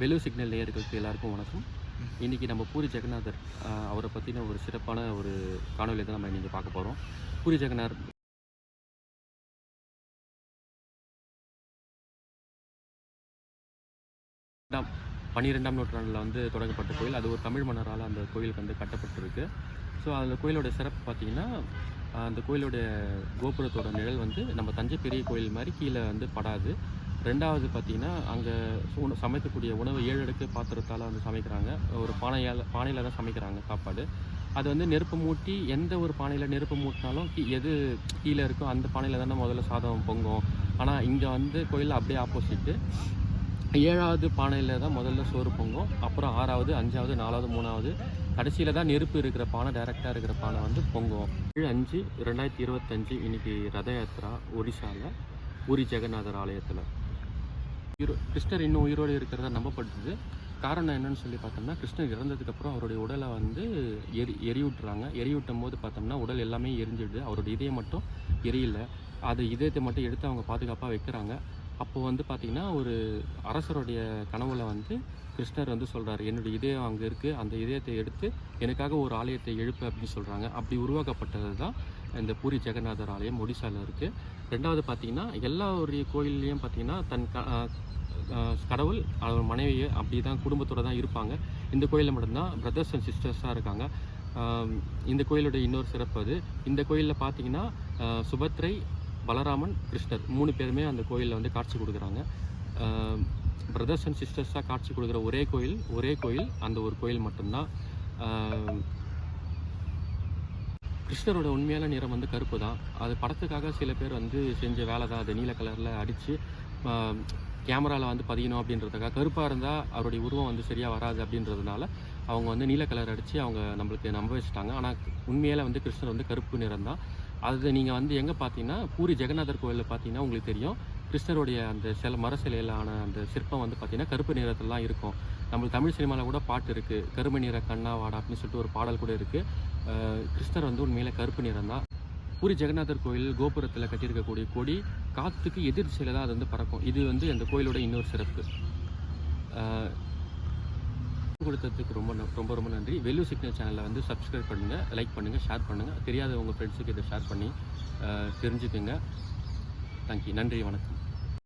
Velu signal நேயர்களுக்கு எல்லாருக்கும் வணக்கம். இன்றைக்கி நம்ம பூரி ஜெகநாதர் அவரை பற்றின ஒரு சிறப்பான ஒரு காணொலி தான் நம்ம இன்றைக்கி பார்க்க போகிறோம் பூரி ஜெகநாத் பன்னிரெண்டாம் நூற்றாண்டில் வந்து தொடங்கப்பட்ட கோயில். அது ஒரு தமிழ் மன்னரால் அந்த கோயிலுக்கு வந்து கட்டப்பட்டிருக்கு. ஸோ அந்த கோயிலோட சிறப்பு பார்த்தீங்கன்னா அந்த கோயிலோட கோபுரத்தோட நிழல் வந்து நம்ம தஞ்சை பெரிய கோயில் மாதிரி கீழே வந்து படாது. ரெண்டாவது பார்த்தீங்கன்னா அங்கே சமைக்கக்கூடிய உணவு ஏழு அடுக்கு பாத்திரத்தால் வந்து சமைக்கிறாங்க. ஒரு பானையால் பானையில் தான் சமைக்கிறாங்க சாப்பாடு. அது வந்து நெருப்பு மூட்டி எந்த ஒரு பானையில் நெருப்பு மூட்டினாலும் கீ- எது கீழே இருக்கோ அந்த பானையில் தானே முதல்ல சாதம் பொங்கும். ஆனால் இங்கே வந்து கோயிலில் அப்படியே ஆப்போசிட்டு ஏழாவது பானையில் தான் முதல்ல சோறு பொங்கும். அப்புறம் ஆறாவது அஞ்சாவது நாலாவது மூணாவது. கடைசியில் தான் நெருப்பு இருக்கிற பானை டைரெக்டாக இருக்கிற பானை வந்து பொங்கும். ஏழு அஞ்சு ரெண்டாயிரத்தி இருபத்தஞ்சு இன்னைக்கு ரத யாத்திரா ஒடிசாவில் பூரி ஜெகநாதர் ஆலயத்தில். உயிரோ கிருஷ்ணர் இன்னும் உயிரோடு இருக்கிறதா நம்பப்படுது. காரணம் என்னன்னு சொல்லி பார்த்தோம்னா கிருஷ்ணர் இறந்ததுக்கப்புறம் அவருடைய உடலை வந்து எரி எரிவிட்டுறாங்க எரிவிட்டும் போது பார்த்தோம்னா உடல் எல்லாமே எரிஞ்சிடுது. அவருடைய இதயம் மட்டும் எரியல. அது இதயத்தை மட்டும் எடுத்து அவங்க பாதுகாப்பாக வைக்கிறாங்க. அப்போ வந்து பார்த்திங்கன்னா ஒரு அரசருடைய கனவுல வந்து கிருஷ்ணர் வந்து சொல்கிறாரு என்னுடைய இதயம் அங்கே இருக்குது அந்த இதயத்தை எடுத்து எனக்காக ஒரு ஆலயத்தை எழுப்பு அப்படின்னு சொல்கிறாங்க அப்படி உருவாக்கப்பட்டது தான் இந்த பூரி ஜெகநாதர் ஆலயம் ஒடிசாவில் இருக்குது ரெண்டாவது பார்த்தீங்கன்னா எல்லாருடைய கோயில்லையும் பார்த்திங்கன்னா தன் க கடவுள் அவர் மனைவி அப்படி தான் குடும்பத்தோடு தான் இருப்பாங்க. இந்த கோயிலில் மட்டும்தான் பிரதர்ஸ் அண்ட் சிஸ்டர்ஸாக இருக்காங்க. இந்த கோயிலோட இன்னொரு சிறப்பு அது. இந்த கோயிலில் பார்த்தீங்கன்னா சுபத்ரை பலராமன் கிருஷ்ணர் மூணு பேருமே அந்த கோயிலில் வந்து காட்சி கொடுக்குறாங்க. பிரதர்ஸ் அண்ட் சிஸ்டர்ஸாக காட்சி கொடுக்குற ஒரே கோயில் ஒரே கோயில் அந்த ஒரு கோயில் மட்டும்தான். கிருஷ்ணரோட உண்மையான நிறம் வந்து கருப்பு தான் அது படத்துக்காக சில பேர் வந்து செஞ்ச வேலை தான் அது நீல கலரில் அடித்து கேமராவில் வந்து பதியணும் அப்படின்றதுக்காக. கருப்பாக இருந்தால் அவருடைய உருவம் வந்து சரியாக வராது அப்படின்றதுனால அவங்க வந்து நீல கலர் அடித்து அவங்க நம்மளுக்கு நம்ப வச்சுட்டாங்க. ஆனால் உண்மையில் வந்து கிருஷ்ணர் வந்து கருப்பு நிறம் தான் அது நீங்கள் வந்து எங்கே பார்த்தீங்கன்னா பூரி ஜெகநாதர் கோயிலில் பார்த்தீங்கன்னா உங்களுக்கு தெரியும். கிருஷ்ணருடைய அந்த சில மர சிலையிலான அந்த சிற்பம் வந்து பார்த்தீங்கன்னா கருப்பு நிறத்தில் தான் இருக்கும். நம்மளுக்கு தமிழ் சினிமாவில் கூட பாட்டு இருக்குது கருமை நிற கண்ணா வாடா அப்படின்னு சொல்லிட்டு ஒரு பாடல் கூட இருக்குது கிருஷ்ணர் வந்து உண்மையில கருப்பு நிறம் தான் பூரி ஜெகநாதர் கோயில் கோபுரத்தில் கட்டியிருக்கக்கூடிய கொடி காற்றுக்கு எதிர் திசையில் தான் அது வந்து பறக்கும். இது வந்து அந்த கோயிலோட இன்னொரு சிறப்பு. கொடுத்ததுக்கு ரொம்ப ரொம்ப ரொம்ப நன்றி. வெல்லு சிக்னல் சேனலை வந்து சப்ஸ்கிரைப் பண்ணுங்கள் லைக் பண்ணுங்கள் ஷேர் பண்ணுங்கள் தெரியாத உங்கள் ஃப்ரெண்ட்ஸுக்கு இதை ஷேர் பண்ணி ஆஹ் தெரிஞ்சுக்குங்க. தேங்க்யூ நன்றி வணக்கம்.